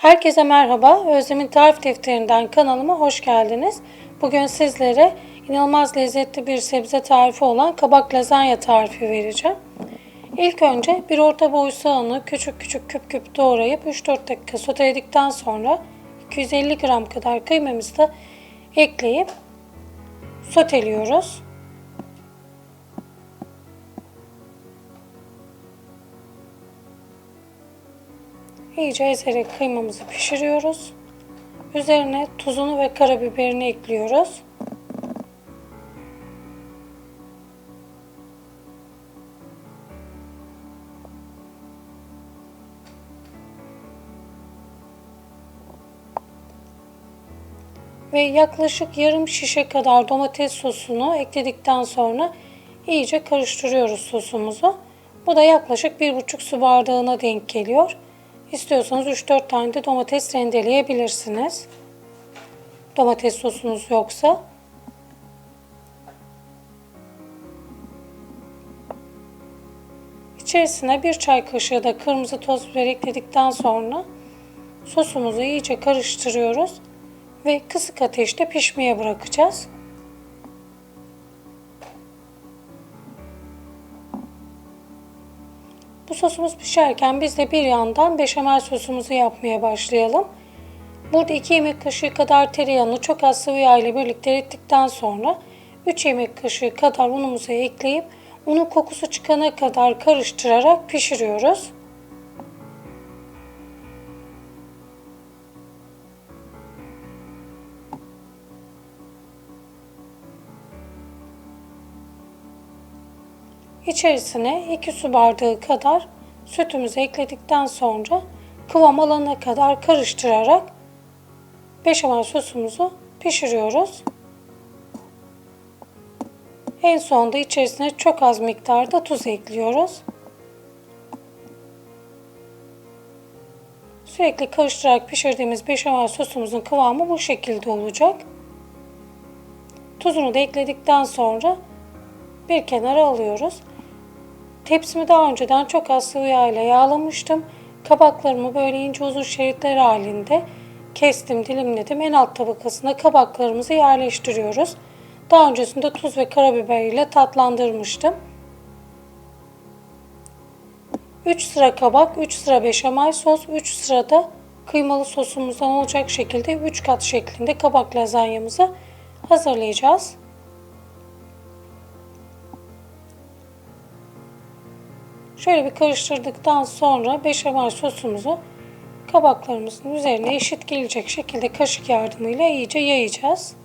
Herkese merhaba. Özlem'in Tarif Defterinden kanalıma hoş geldiniz. Bugün sizlere inanılmaz lezzetli bir sebze tarifi olan kabak lazanya tarifi vereceğim. İlk önce bir orta boy soğanı küçük küçük küp küp doğrayıp 3-4 dakika soteledikten sonra 250 gram kadar kıymamızı da ekleyip soteliyoruz. İyice ezerek kıymamızı pişiriyoruz. Üzerine tuzunu ve karabiberini ekliyoruz. Ve yaklaşık yarım şişe kadar domates sosunu ekledikten sonra iyice karıştırıyoruz sosumuzu. Bu da yaklaşık 1,5 su bardağına denk geliyor. İstiyorsanız 3-4 tane de domates rendeleyebilirsiniz. Domates sosunuz yoksa. İçerisine bir çay kaşığı da kırmızı toz biber ekledikten sonra sosumuzu iyice karıştırıyoruz ve kısık ateşte pişmeye bırakacağız. Bu sosumuz pişerken biz de bir yandan beşamel sosumuzu yapmaya başlayalım. Burada 2 yemek kaşığı kadar tereyağını çok az sıvı yağ ile birlikte erittikten sonra 3 yemek kaşığı kadar unumuzu ekleyip unun kokusu çıkana kadar karıştırarak pişiriyoruz. İçerisine 2 su bardağı kadar sütümüzü ekledikten sonra kıvam alana kadar karıştırarak beşamel sosumuzu pişiriyoruz. En sonunda içerisine çok az miktarda tuz ekliyoruz. Sürekli karıştırarak pişirdiğimiz beşamel sosumuzun kıvamı bu şekilde olacak. Tuzunu da ekledikten sonra bir kenara alıyoruz. Tepsimi daha önceden çok az sıvı yağ ile yağlamıştım. Kabaklarımı böyle ince uzun şeritler halinde kestim, dilimledim. En alt tabakasına kabaklarımızı yerleştiriyoruz. Daha öncesinde tuz ve karabiber ile tatlandırmıştım. 3 sıra kabak, 3 sıra beşamel sos, 3 sırada kıymalı sosumuzdan olacak şekilde 3 kat şeklinde kabak lazanyamızı hazırlayacağız. Şöyle bir karıştırdıktan sonra beşamel sosumuzu kabaklarımızın üzerine eşit gelecek şekilde kaşık yardımıyla iyice yayacağız.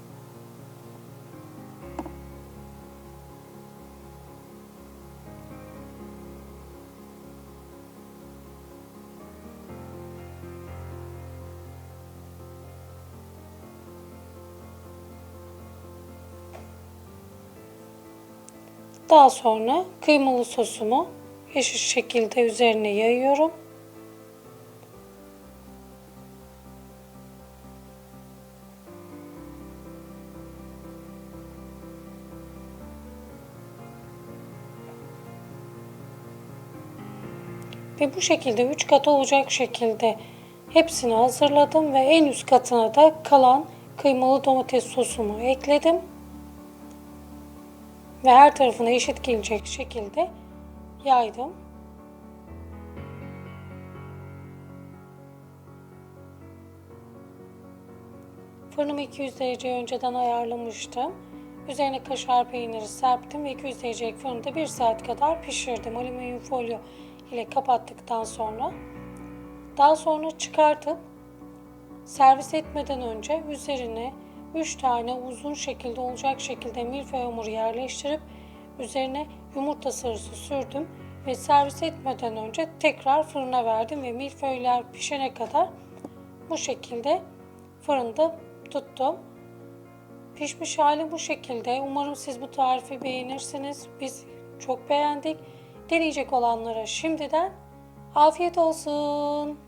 Daha sonra kıymalı sosumu eşit şekilde üzerine yayıyorum. Ve bu şekilde 3 kat olacak şekilde hepsini hazırladım ve en üst katına da kalan kıymalı domates sosumu ekledim. Ve her tarafına eşit gelecek şekilde yaydım. Fırınımı 200 dereceye önceden ayarlamıştım. Üzerine kaşar peyniri serptim ve 200 derecelik fırında 1 saat kadar pişirdim. Alüminyum folyo ile kapattıktan sonra. Daha sonra çıkartıp servis etmeden önce üzerine 3 tane uzun şekilde olacak şekilde milföy hamuru yerleştirip üzerine yumurta sarısı sürdüm ve servis etmeden önce tekrar fırına verdim ve milföyler pişene kadar bu şekilde fırında tuttum. Pişmiş hali bu şekilde. Umarım siz bu tarifi beğenirsiniz. Biz çok beğendik. Deneyecek olanlara şimdiden afiyet olsun.